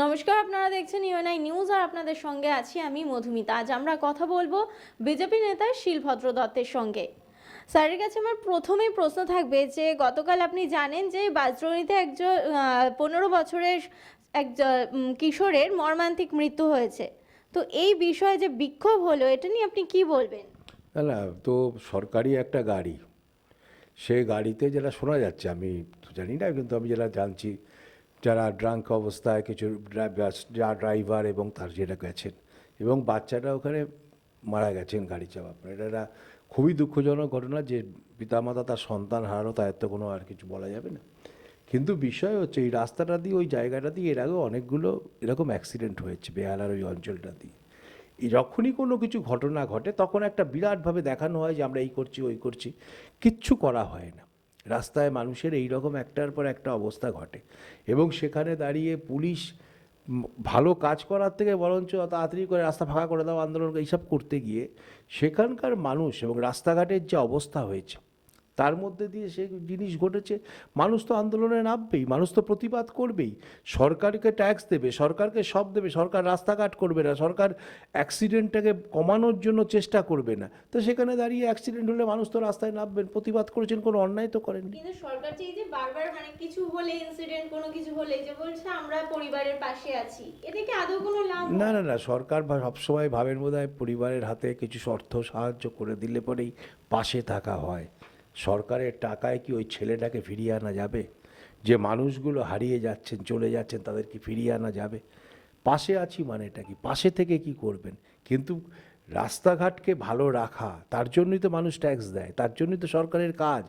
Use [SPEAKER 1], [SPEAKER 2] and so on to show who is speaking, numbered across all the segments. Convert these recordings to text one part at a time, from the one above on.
[SPEAKER 1] নমস্কার, আপনারা দেখছেন ইউএনআই নিউজ আর আপনাদের সঙ্গে আছি আমি মধুমিতা। আজ আমরা কথা বলব বিজেপি নেতা শিলভদ্র দত্তের সঙ্গে। স্যারের কাছে আমার প্রথমেই প্রশ্ন থাকবে যে, গতকাল আপনি জানেন যে বাজরণীতে একজন পনেরো বছরের এক কিশোরের মর্মান্তিক মৃত্যু হয়েছে। তো এই বিষয়ে যে বিক্ষোভ হলো, এটা নিয়ে আপনি কি বলবেন?
[SPEAKER 2] না তো সরকারি একটা গাড়ি। সে গাড়িতে যেটা শোনা যাচ্ছে, আমি জানি না, কিন্তু আমি যেটা জানছি যারা ড্রাঙ্ক অবস্থায় কিছু যা ড্রাইভার এবং তার যেটা গেছেন। এবং বাচ্চাটা ওখানে মারা গেছেন গাড়ি চাপা পড়ে। এটা একটা খুবই দুঃখজনক ঘটনা যে পিতামাতা তার সন্তান হারানো, তার তো কোনো আর কিছু বলা যাবে না। কিন্তু বিষয় হচ্ছে, এই রাস্তাটা দিয়ে, ওই জায়গাটা দিয়ে এর আগেও অনেকগুলো এরকম অ্যাক্সিডেন্ট হয়েছে বেহালার ওই অঞ্চলটা দিয়ে। এই যখনই কোনো কিছু ঘটনা ঘটে, তখন একটা বিরাটভাবে দেখানো হয় যে আমরা এই করছি, ওই করছি। কিচ্ছু করা হয় না। রাস্তায় মানুষের এই রকম একটার পর একটা অবস্থা ঘটে। এবং সেখানে দাঁড়িয়ে পুলিশ ভালো কাজ করার থেকে বরঞ্চ তাড়াতাড়ি করে রাস্তা ফাঁকা করে দাও আন্দোলন, এইসব করতে গিয়ে সেখানকার মানুষ এবং রাস্তাঘাটের যে অবস্থা হয়েছে তার মধ্যে দিয়ে সে জিনিস ঘটেছে। মানুষ তো আন্দোলনে নামবেই মানুষ তো প্রতিবাদ করবেই। সরকারকে ট্যাক্স দেবে সরকারকে সব দেবে সরকার রাস্তাঘাট করবে না সরকার অ্যাক্সিডেন্টটাকে কমানোর জন্য চেষ্টা করবে না। তো সেখানে দাঁড়িয়ে অ্যাক্সিডেন্ট হলে মানুষ তো রাস্তায় নামবেন প্রতিবাদ করেছেন কোনো অন্যায় তো করেননি।
[SPEAKER 1] কিন্তু সরকার এই যে বারবার মানে কিছু হলে ইনসিডেন্ট কোনো কিছু হলে যে বলছে আমরা পরিবারের পাশে আছি এতে কি আদৌ কোনো লাভ
[SPEAKER 2] না না না সরকার সবসময় ভাবেন বোধ হয় পরিবারের হাতে কিছু অর্থ সাহায্য করে দিলে পরেই পাশে থাকা হয়। সরকারের টাকায় কি ওই ছেলেটাকে ফিরিয়ে আনা যাবে? যে মানুষগুলো হারিয়ে যাচ্ছেন, চলে যাচ্ছেন, তাদের কি ফিরিয়ে আনা যাবে? পাশে আছি মানে এটা কি? পাশে থেকে কি করবেন? কিন্তু রাস্তাঘাটকে ভালো রাখা তার জন্যই তো মানুষ ট্যাক্স দেয় তার জন্যই তো সরকারের কাজ।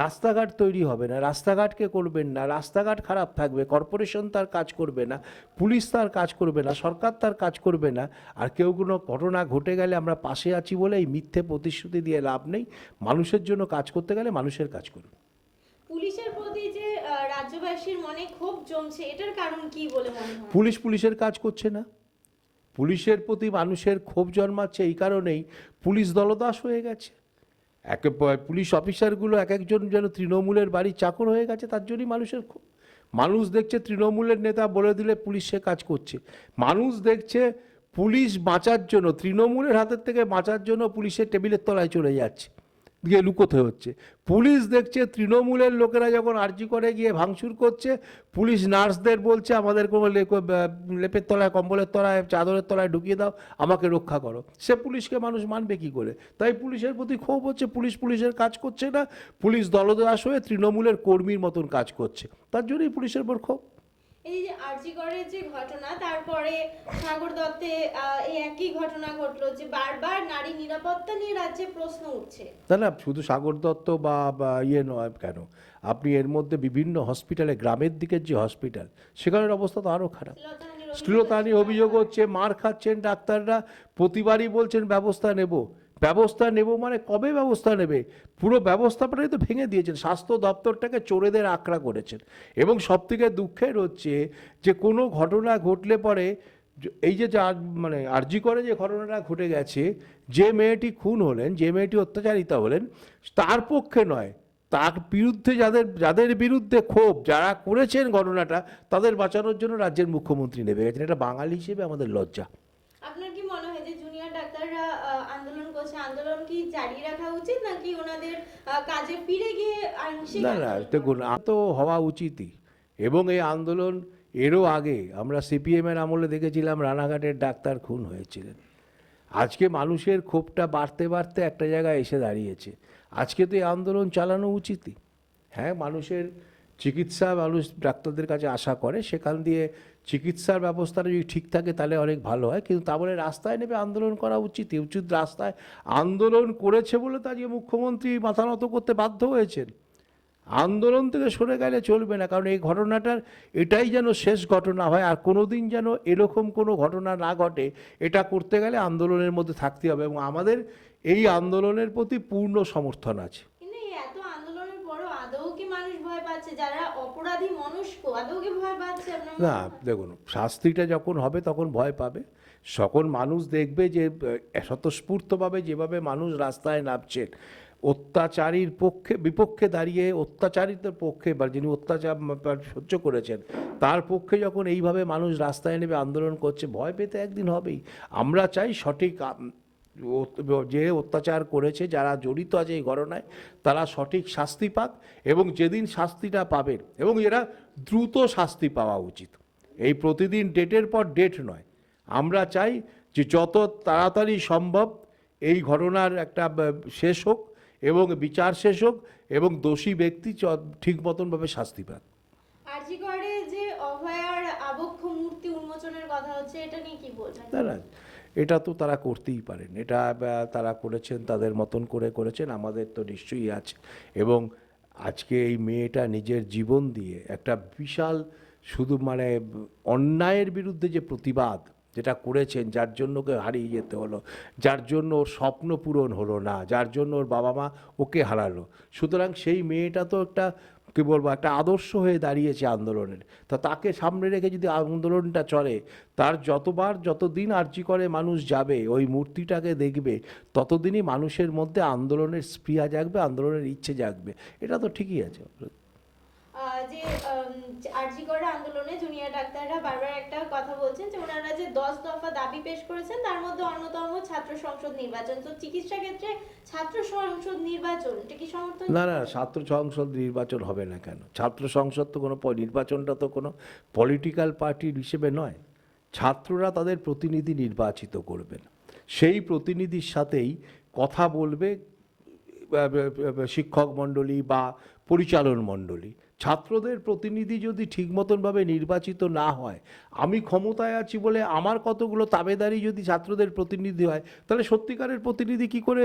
[SPEAKER 2] রাস্তাঘাট তৈরি হবে না রাস্তাঘাটকে করবেন না রাস্তাঘাট খারাপ থাকবে কর্পোরেশন তার কাজ করবে না পুলিশ তার কাজ করবে না সরকার তার কাজ করবে না আর কেউ কোনো ঘটনা ঘটে গেলে আমরা পাশে আছি বলে এই মিথ্যে প্রতিশ্রুতি দিয়ে লাভ নেই। মানুষের জন্য কাজ করতে গেলে মানুষের কাজ করুন।
[SPEAKER 1] পুলিশের প্রতি যে রাজ্যবাসীর মনে ক্ষোভ জমছে এটার কারণ কি বলে মনে হয়?
[SPEAKER 2] পুলিশ পুলিশের কাজ করছে না। পুলিশের প্রতি মানুষের ক্ষোভ জন্মাচ্ছে এই কারণেই পুলিশ দলদাস হয়ে গেছে। একে পুলিশ অফিসারগুলো এক একজন যেন তৃণমূলের বাড়ির চাকর হয়ে গেছে, তার জন্যই মানুষের ক্ষোভ। মানুষ দেখছে তৃণমূলের নেতা বলে দিলে পুলিশ সে কাজ করছে। মানুষ দেখছে পুলিশ বাঁচার জন্য, তৃণমূলের হাতের থেকে বাঁচার জন্য পুলিশের টেবিলের তলায় চলে যাচ্ছে। গিয়ে লুকোতে হচ্ছে। পুলিশ দেখছে, তৃণমূলের লোকেরা যখন আর্জি করে গিয়ে ভাঙচুর করছে, পুলিশ নার্সদের বলছে, আমাদের কোনো লেপের তলায়, কম্বলের তলায়, চাদরের তলায় ঢুকিয়ে দাও, আমাকে রক্ষা করো। সে পুলিশকে মানুষ মানবে কি করে? তাই পুলিশের প্রতি ক্ষোভ হচ্ছে, পুলিশ পুলিশের কাজ করছে না, পুলিশ দলদাস হয়ে তৃণমূলের কর্মীর মতন কাজ করছে। তার জন্যই পুলিশের উপর ক্ষোভ।
[SPEAKER 1] এই যে আরজিগড়ের যে ঘটনা তারপরে সাগর দত্তে এই একই ঘটনা ঘটলো যে বারবার নারী নিরাপত্তা নিয়ে রাজ্যে প্রশ্ন উঠছে।
[SPEAKER 2] না না শুধু সাগর দত্ত বা ইয়ে নয় কেন আপনি এর মধ্যে বিভিন্ন হসপিটালে গ্রামের দিকের যে হসপিটাল সেখানের অবস্থা তো আরও খারাপ। শ্লীলতাহানি অভিযোগ হচ্ছে মার খাচ্ছেন ডাক্তাররা প্রতিবারই বলছেন ব্যবস্থা নেব। ব্যবস্থা নেব মানে কবে ব্যবস্থা নেবে? পুরো ব্যবস্থাপনাই তো ভেঙে দিয়েছেন। স্বাস্থ্য দপ্তরটাকে চোরেদের আঁকড়া করেছেন। এবং সবথেকে দুঃখের হচ্ছে যে কোনো ঘটনা ঘটলে পরে এই যে, যা মানে আরজি করে যে ঘটনাটা ঘটে গেছে, যে মেয়েটি খুন হলেন, যে মেয়েটি অত্যাচারিতা হলেন, তার পক্ষে নয়। তার বিরুদ্ধে যাদের যাদের বিরুদ্ধে ক্ষোভ, যারা করেছেন ঘটনাটা, তাদের বাঁচানোর জন্য রাজ্যের মুখ্যমন্ত্রী নেমে গেছেন। এটা বাঙালি হিসেবে আমাদের লজ্জা
[SPEAKER 1] আপনার কি মনে হয় যে জুনিয়র ডাক্তাররা আহ, করছে আন্দোলন কি জারি রাখা উচিত নাকি ওনাদের কাজে ফিরে গিয়ে
[SPEAKER 2] না না দেখুন তো হওয়া উচিতই। এবং এই আন্দোলন এরও আগে আমরা সিপিএমের আমলে দেখেছিলাম রানাঘাটের ডাক্তার খুন হয়েছিলেন। আজকে মানুষের ক্ষোভটা বাড়তে বাড়তে একটা জায়গায় এসে দাঁড়িয়েছে। আজকে তো এই আন্দোলন চালানো উচিতই। হ্যাঁ মানুষের চিকিৎসা মানুষ ডাক্তারদের কাছে আশা করে সেখান দিয়ে চিকিৎসার ব্যবস্থাটা যদি ঠিক থাকে তাহলে অনেক ভালো হয়। কিন্তু তা বলে রাস্তায় নেমে আন্দোলন করা উচিত। উচিত রাস্তায় আন্দোলন করেছে বলে তো আজকে মুখ্যমন্ত্রী মাথা নত করতে বাধ্য হয়েছেন। আন্দোলন থেকে সরে গেলে চলবে না, কারণ এই ঘটনাটার এটাই যেন শেষ ঘটনা হয় আর কোনো দিন যেন এরকম কোনো ঘটনা না ঘটে, এটা করতে গেলে আন্দোলনের মধ্যে থাকতে হবে এবং আমাদের এই আন্দোলনের প্রতি পূর্ণ সমর্থন আছে।
[SPEAKER 1] পাচ্ছে যারা অপরাধী মনস্ক আদৌ কি ভয় পাচ্ছে
[SPEAKER 2] না দেখুন শাস্তিটা যখন হবে তখন ভয় পাবে। সকল মানুষ দেখবে যে স্বতঃস্ফূর্তভাবে যেভাবে মানুষ রাস্তায় নামছেন অত্যাচারীর পক্ষে বিপক্ষে দাঁড়িয়ে অত্যাচারিতের পক্ষে বা যিনি অত্যাচার সহ্য করেছেন তার পক্ষে যখন এইভাবে মানুষ রাস্তায় নেমে আন্দোলন করছে ভয় পেতে একদিন হবেই। আমরা চাই সঠিক যে অত্যাচার করেছে যারা জড়িত আছে এই ঘটনায় তারা সঠিক শাস্তি পাক এবং যেদিন শাস্তিটা পাবেন এবং এরা দ্রুত শাস্তি পাওয়া উচিত। এই প্রতিদিন ডেটের পর ডেট নয়। আমরা চাই যে যত তাড়াতাড়ি সম্ভব এই ঘটনার একটা শেষ হোক এবং বিচার শেষ হোক এবং দোষী ব্যক্তি ঠিক মতনভাবে শাস্তি পাক।
[SPEAKER 1] আরজিগড়ে যে অভয়ার আবক্ষ মূর্তি উন্মোচনের কথা হচ্ছে এটা নিয়ে কি বলবেন?
[SPEAKER 2] না না এটা তো তারা করতেই পারেন। এটা তারা করেছেন, তাদের মতন করে করেছেন, আমাদের তো নিশ্চয়ই আছে। এবং আজকে এই মেয়েটা নিজের জীবন দিয়ে একটা বিশাল শুধু মানে অন্যায়ের বিরুদ্ধে যে প্রতিবাদ যেটা করেছেন, যার জন্য ওকে হারিয়ে যেতে হলো, যার জন্য ওর স্বপ্ন পূরণ হলো না, যার জন্য ওর বাবা মা ওকে হারালো। সুতরাং সেই মেয়েটা তো একটা কি বলব, একটা আদর্শ হয়ে দাঁড়িয়েছে আন্দোলনের। তা তাকে সামনে রেখে যদি আন্দোলনটা চলে, তার যতবার যতদিন আর্জি করে মানুষ যাবে, ওই মূর্তিটাকে দেখবে, ততদিনই মানুষের মধ্যে আন্দোলনের স্পৃহা জাগবে, আন্দোলনের ইচ্ছে জাগবে। এটা তো ঠিকই আছে।
[SPEAKER 1] যে করা আন্দোলনে জুনিয়র ডাক্তাররা বারবার একটা কথা বলছেন যে ওনারা যে দশ দফা দাবি পেশ করেছেন, তার মধ্যে অন্যতম ছাত্র সংসদ নির্বাচন। তো চিকিৎসা ক্ষেত্রে ছাত্র সংসদ নির্বাচন, এটা কি সমর্থন?
[SPEAKER 2] না না, ছাত্র সংসদ নির্বাচন হবে না কেন? ছাত্র সংসদ তো কোনো নির্বাচনটা তো কোনো পলিটিক্যাল পার্টির হিসেবে নয়। ছাত্ররা তাদের প্রতিনিধি নির্বাচিত করবেন। সেই প্রতিনিধির সাথেই কথা বলবে শিক্ষক মণ্ডলী বা পরিচালন মণ্ডলী। ছাত্রদের প্রতিনিধি যদি ঠিক মতনভাবে নির্বাচিত না হয়, আমি ক্ষমতায় আছি বলে আমার কতগুলো তাবেদারি যদি ছাত্রদের প্রতিনিধি হয়, তাহলে সত্যিকারের প্রতিনিধি কি করে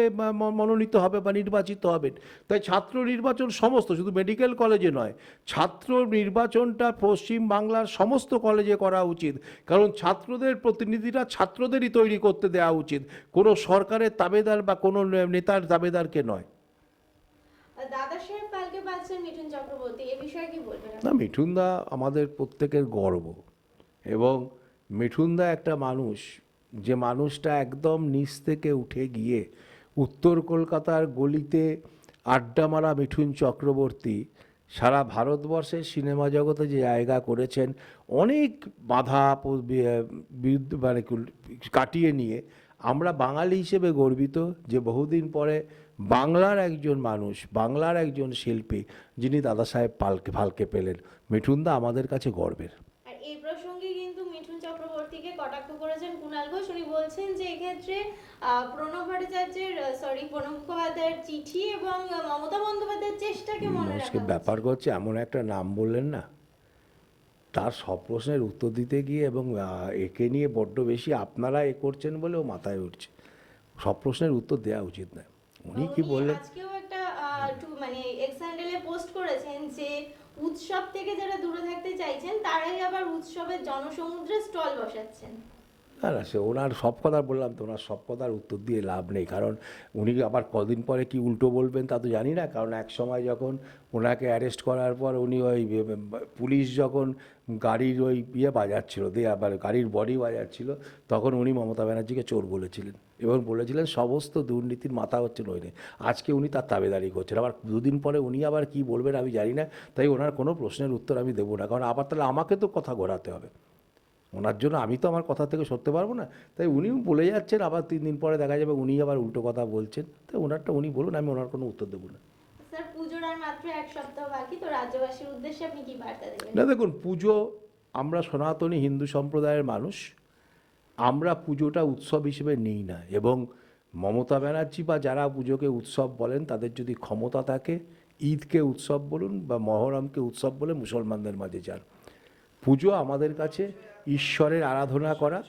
[SPEAKER 2] মনোনীত হবে বা নির্বাচিত হবেন? তাই ছাত্র নির্বাচন সমস্ত, শুধু মেডিকেল কলেজে নয়, ছাত্র নির্বাচনটা পশ্চিম বাংলার সমস্ত কলেজে করা উচিত। কারণ ছাত্রদের প্রতিনিধিরা ছাত্রদেরই তৈরি করতে দেওয়া উচিত। কোনো সরকারের তাবেদার বা কোনো নেতার তাবেদারকে নয়।
[SPEAKER 1] মিঠুন
[SPEAKER 2] না মিঠুনদা আমাদের প্রত্যেকের গর্ব। এবং মিঠুনদা একটা মানুষ, যে মানুষটা একদম নিচ থেকে উঠে গিয়ে উত্তর কলকাতার গলিতে আড্ডা মারা মিঠুন চক্রবর্তী, সারা ভারতবর্ষের সিনেমা জগতে যে জায়গা করেছেন, অনেক বাধা মানে কাটিয়ে নিয়ে আমরা বাঙালি হিসেবে গর্বিত যে বহুদিন পরে বাংলার একজন মানুষ বাংলার একজন শিল্পী যিনি দাদা সাহেব পালকে ফালকে পেলেন। মিঠুনদা আমাদের কাছে গর্বের।
[SPEAKER 1] আর এই প্রসঙ্গে কিন্তু মিঠুন চক্রবর্তীকে কটাক্ষ করেছেন কুণাল ঘোষ। উনি বলছেন যে এক্ষেত্রে প্রণব ভট্টাচার্যের সরি প্রণব মুখোপাধ্যায়ের চিঠি এবং মমতা বন্দ্যোপাধ্যায়ের চেষ্টাকে মনে রাখা
[SPEAKER 2] ব্যাপার করছে এমন একটা নাম বললেন না তার সব প্রশ্নের উত্তর দিতে গিয়ে এবং একে নিয়ে বড্ড বেশি আপনারা এ করছেন বলেও মাথায় উঠছে। সব প্রশ্নের উত্তর দেওয়া উচিত না উনি কি বললেন?
[SPEAKER 1] একটা মানে এক্স হ্যান্ডেলে পোস্ট করেছেন যে উৎসব থেকে যারা দূরে থাকতে চাইছেন তারাই আবার উৎসবের জনসমুদ্রে স্টল বসাচ্ছেন।
[SPEAKER 2] না না, সে ওনার সব কথা বললাম তো, ওনার সব কথার উত্তর দিয়ে লাভ নেই। কারণ উনি আবার কদিন পরে কি উল্টো বলবেন তা তো জানি না। কারণ এক সময় যখন ওনাকে অ্যারেস্ট করার পর উনি ওই পুলিশ যখন গাড়ির ওই ইয়ে বাজাচ্ছিল দিয়ে আবার গাড়ির বডি বাজাচ্ছিল, তখন উনি মমতা ব্যানার্জিকে চোর বলেছিলেন এবং বলেছিলেন সমস্ত দুর্নীতির মাথা হচ্ছে নইলে আজকে উনি তার তাবেদারি করছেন। আবার দুদিন পরে উনি আবার কি বলবেন আমি জানি না, তাই ওনার কোনো প্রশ্নের উত্তর আমি দেবো না। কারণ আবার তাহলে আমাকে তো কথা ঘোরাতে হবে। ওনার জন্য আমি তো আমার কথা থেকে সরতে পারব না। তাই উনিও বলে যাচ্ছেন আবার তিন দিন পরে দেখা যাবে উনি আবার উল্টো কথা বলছেন। তাই ওনারটা উনি বলুন আমি ওনার কোনো উত্তর দেবো না।
[SPEAKER 1] স্যার পুজোর আর মাত্র এক সপ্তাহ বাকি তো রাজ্যবাসীর উদ্দেশ্যে আপনি কি বার্তা দেবেন?
[SPEAKER 2] না দেখুন পুজো আমরা সনাতনী হিন্দু সম্প্রদায়ের মানুষ আমরা পুজোটা উৎসব হিসেবে নিই না। এবং মমতা ব্যানার্জি বা যারা পুজোকে উৎসব বলেন তাদের যদি ক্ষমতা থাকে ঈদকে উৎসব বলুন বা মহরমকে উৎসব বলে মুসলমানদের মাঝে যান। পুজো আমাদের কাছে ঈশ্বরের আরাধনা করা,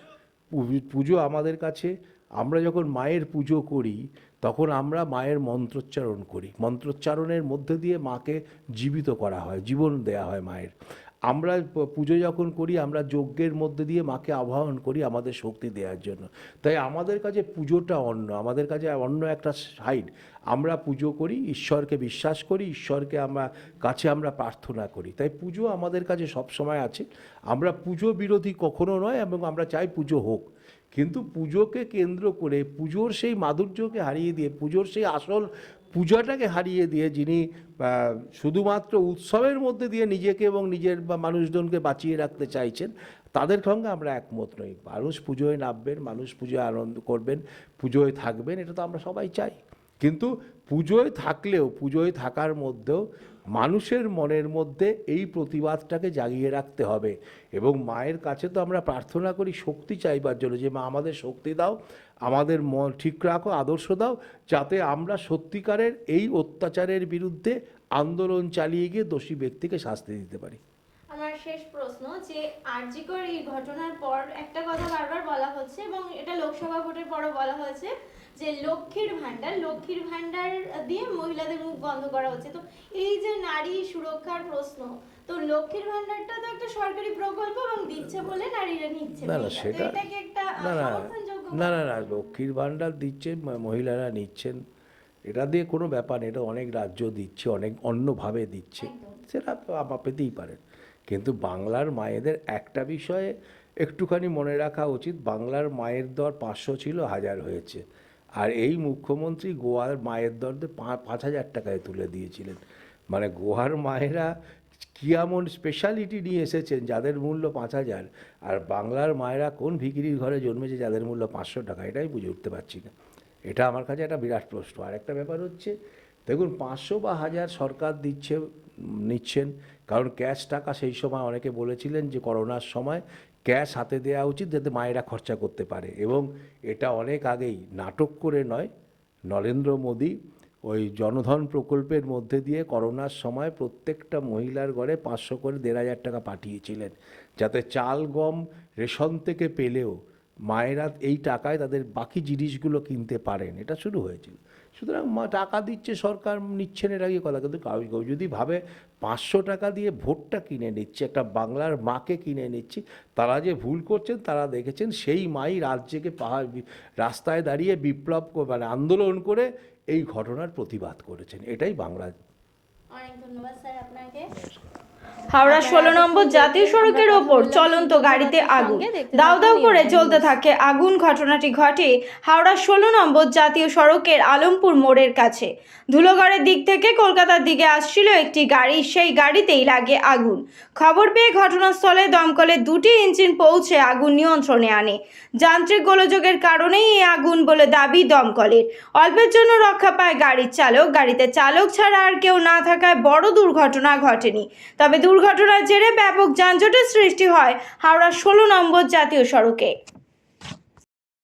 [SPEAKER 2] পুজো আমাদের কাছে, আমরা যখন মায়ের পুজো করি, তখন আমরা মায়ের মন্ত্রোচ্চারণ করি। মন্ত্রোচ্চারণের মধ্যে দিয়ে মাকে জীবিত করা হয়, জীবন দেয়া হয় মায়ের। আমরা পুজো যখন করি, আমরা যজ্ঞের মধ্যে দিয়ে মাকে আহ্বান করি আমাদের শক্তি দেওয়ার জন্য। তাই আমাদের কাছে পুজোটা অন্য আমাদের কাছে অন্য একটা সাইড। আমরা পুজো করি, ঈশ্বরকে বিশ্বাস করি, ঈশ্বরকে আমরা কাছে আমরা প্রার্থনা করি। তাই পুজো আমাদের কাছে সব সময় আছে। আমরা পুজো বিরোধী কখনো নয় এবং আমরা চাই পুজো হোক। কিন্তু পুজোকে কেন্দ্র করে, পুজোর সেই মাধুর্যকে হারিয়ে দিয়ে, পুজোর সেই আসল পূজাটাকে হারিয়ে দিয়ে যিনি শুধুমাত্র উৎসবের মধ্যে দিয়ে নিজেকে এবং নিজের বা মানুষজনকে বাঁচিয়ে রাখতে চাইছেন, তাদের সঙ্গে আমরা একমত নই। মানুষ পুজোয় নামবেন, মানুষ পুজোয় আনন্দ করবেন, পুজোয় থাকবেন, এটা তো আমরা সবাই চাই। কিন্তু পুজোয় থাকলেও, পুজোয় থাকার মধ্যেও মানুষের মনের মধ্যে এই প্রতিবাদটাকে জাগিয়ে রাখতে হবে। এবং মায়ের কাছে তো আমরা প্রার্থনা করি, শক্তি চাইবার জন্য যে, মা, আমাদের শক্তি দাও আমাদের ঠিক রাখো, আদর্শ দাও, যাতে আমরা সত্যিকারের এই অত্যাচারের বিরুদ্ধে আন্দোলন চালিয়ে গিয়ে দোষী ব্যক্তিকে শাস্তি দিতে পারি।
[SPEAKER 1] আমার শেষ প্রশ্ন যে, আরজিকর এই ঘটনার পর একটা কথা বারবার বলা হচ্ছে এবং এটা লোকসভা ভোটের পরও বলা হয়েছে যে, লক্ষ্মীর ভান্ডার লক্ষ্মীর ভান্ডার দিয়ে মহিলাদের মুখ বন্ধ করা হচ্ছে। তো এই যে নারী সুরক্ষার প্রশ্ন তো লক্ষ্মীর ভান্ডারটা তো একটা সরকারি প্রকল্প এবং দিচ্ছে বলে নারীরা নিচ্ছে।
[SPEAKER 2] না না সেটা না না না না না লক্ষ্মীর ভাণ্ডার দিচ্ছে মহিলারা নিচ্ছেন। এটা দিয়ে কোনো ব্যাপার নেই এটা অনেক রাজ্য দিচ্ছে অনেক অন্যভাবে দিচ্ছে। সেটা তো আপ- পেতেই পারেন কিন্তু বাংলার মায়েদের একটা বিষয়ে একটুখানি মনে রাখা উচিত বাংলার মায়ের দর পাঁচশো ছিল হাজার হয়েছে। আর এই মুখ্যমন্ত্রী গোয়ার মায়ের দর পাঁচ হাজার টাকায় তুলে দিয়েছিলেন। মানে গোয়ার মায়েরা কি এমন স্পেশালিটি নিয়ে এসেছেন যাদের মূল্য পাঁচ হাজার? আর বাংলার মায়েরা কোন ভিকিরির ঘরে জন্মেছে যাদের মূল্য পাঁচশো টাকা? এটাই বুঝে উঠতে পারছি না। এটা আমার কাছে একটা বিরাট প্রশ্ন। আর একটা ব্যাপার হচ্ছে, দেখুন পাঁচশো বা হাজার সরকার দিচ্ছে, নিচ্ছেন, কারণ ক্যাশ টাকা সেই সময় অনেকে বলেছিলেন যে করোনার সময় ক্যাশ হাতে দেওয়া উচিত যাতে মায়েরা খরচা করতে পারে। এবং এটা অনেক আগেই, নাটক করে নয়, নরেন্দ্র মোদী ওই জনধন প্রকল্পের মধ্যে দিয়ে করোনার সময় প্রত্যেকটা মহিলার ঘরে পাঁচশো করে দেড় হাজার টাকা পাঠিয়েছিলেন। যাতে চাল, গম, রেশন থেকে পেলেও মায়েরা এই টাকায় তাদের বাকি জিনিসগুলো কিনতে পারেন। এটা শুরু হয়েছিল। সুতরাং টাকা দিচ্ছে, সরকার নিচ্ছেন এর আগে কথা? কিন্তু কেউ যদি ভাবে পাঁচশো টাকা দিয়ে ভোটটা কিনে নিচ্ছে, একটা বাংলার মাকে কিনে নিচ্ছি, তারা যে ভুল করছেন, তারা দেখেছেন সেই মাই রাজ্যকে পাহাড়, রাস্তায় দাঁড়িয়ে বিপ্লব মানে আন্দোলন করে এই ঘটনার প্রতিবাদ করেছেন। এটাই বাংলা
[SPEAKER 1] অনেক ধন্যবাদ স্যার আপনাকে।
[SPEAKER 3] হাওড়া ষোলো নম্বর জাতীয় সড়কের ওপর চলন্ত গাড়িতে আগুন। দাউ দাউ করে জ্বলতে থাকে আগুন ঘটনাটি ঘটে হাওড়া ষোলো নম্বর জাতীয় সড়কের আলমপুর মোড়ের কাছে। ধুলোগড়ের দিক থেকে কলকাতার দিকে আসছিল একটি গাড়ি সেই গাড়িতেই লাগে আগুন। খবর পেয়ে ঘটনাস্থলে দমকলে দুটি ইঞ্জিন পৌঁছে আগুন নিয়ন্ত্রণে আনে। যান্ত্রিক গোলযোগের কারণেই এই আগুন বলে দাবি দমকলের। অল্পের জন্য রক্ষা পায় গাড়ির চালক। গাড়িতে চালক ছাড়া আর কেউ না থাকায় বড় দুর্ঘটনা ঘটেনি। তবে দুর্ঘটনার জেরে ব্যাপক যানজটের সৃষ্টি হয় হাওড়া ষোলো নম্বর জাতীয় সড়কে।